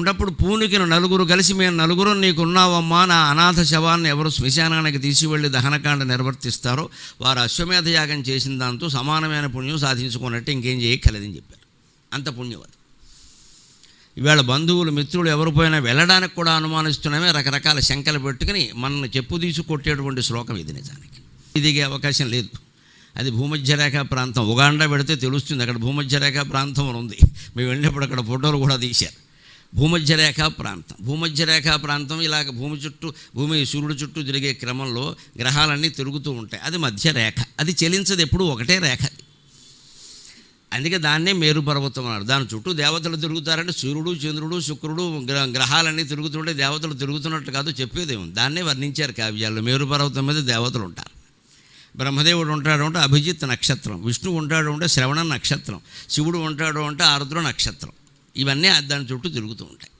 ఉన్నప్పుడు పూనికిన నలుగురు కలిసి మేము నలుగురు నీకున్నావమ్మా నా అనాథ శవాన్ని ఎవరు శ్మశానానికి తీసుకువెళ్ళి దహనకాండ నిర్వర్తిస్తారో వారు అశ్వమేధ యాగం చేసిన దాంతో సమానమైన పుణ్యం సాధించుకున్నట్టు ఇంకేం చేయక్కలేదని చెప్పారు. అంత పుణ్యవాది ఇవాళ బంధువులు మిత్రులు ఎవరు పోయినా వెళ్ళడానికి కూడా అనుమానిస్తున్నామే రకరకాల శంకలు పెట్టుకుని మనల్ని చెప్పు తీసి కొట్టేటువంటి శ్లోకం ఇది నిజానికి. దిగే అవకాశం లేదు. అది భూమధ్యరేఖ ప్రాంతం. ఉగాండా పెడితే తెలుస్తుంది అక్కడ భూమధ్యరేఖ ప్రాంతం ఉంది. మేము వెళ్ళినప్పుడు అక్కడ ఫోటోలు కూడా తీశారు. భూమధ్యరేఖ ప్రాంతం. భూమధ్యరేఖ ప్రాంతం ఇలాగ భూమి చుట్టూ భూమి సూర్యుడు చుట్టూ తిరిగే క్రమంలో గ్రహాలన్నీ తిరుగుతూ ఉంటాయి. అది మధ్యరేఖ అది చెలించదు ఎప్పుడు ఒకటే రేఖ. అది అందుకే దాన్నే మేరు పర్వతం అన్నారు. దాని చుట్టూ దేవతలు తిరుగుతారంటే సూర్యుడు చంద్రుడు శుక్రుడు గ్ర గ్రహాలన్నీ తిరుగుతుంటే దేవతలు తిరుగుతున్నట్టు కాదు చెప్పేదేమో దాన్నే వర్ణించారు కావ్యాల్లో మేరు పర్వతం మీద దేవతలు ఉంటారు. బ్రహ్మదేవుడు ఉంటాడు అంటే అభిజిత్ నక్షత్రం. విష్ణువు ఉంటాడు అంటే శ్రవణ నక్షత్రం. శివుడు ఉంటాడు అంటే ఆరుద్ర నక్షత్రం. ఇవన్నీ దాని చుట్టూ తిరుగుతూ ఉంటాయి.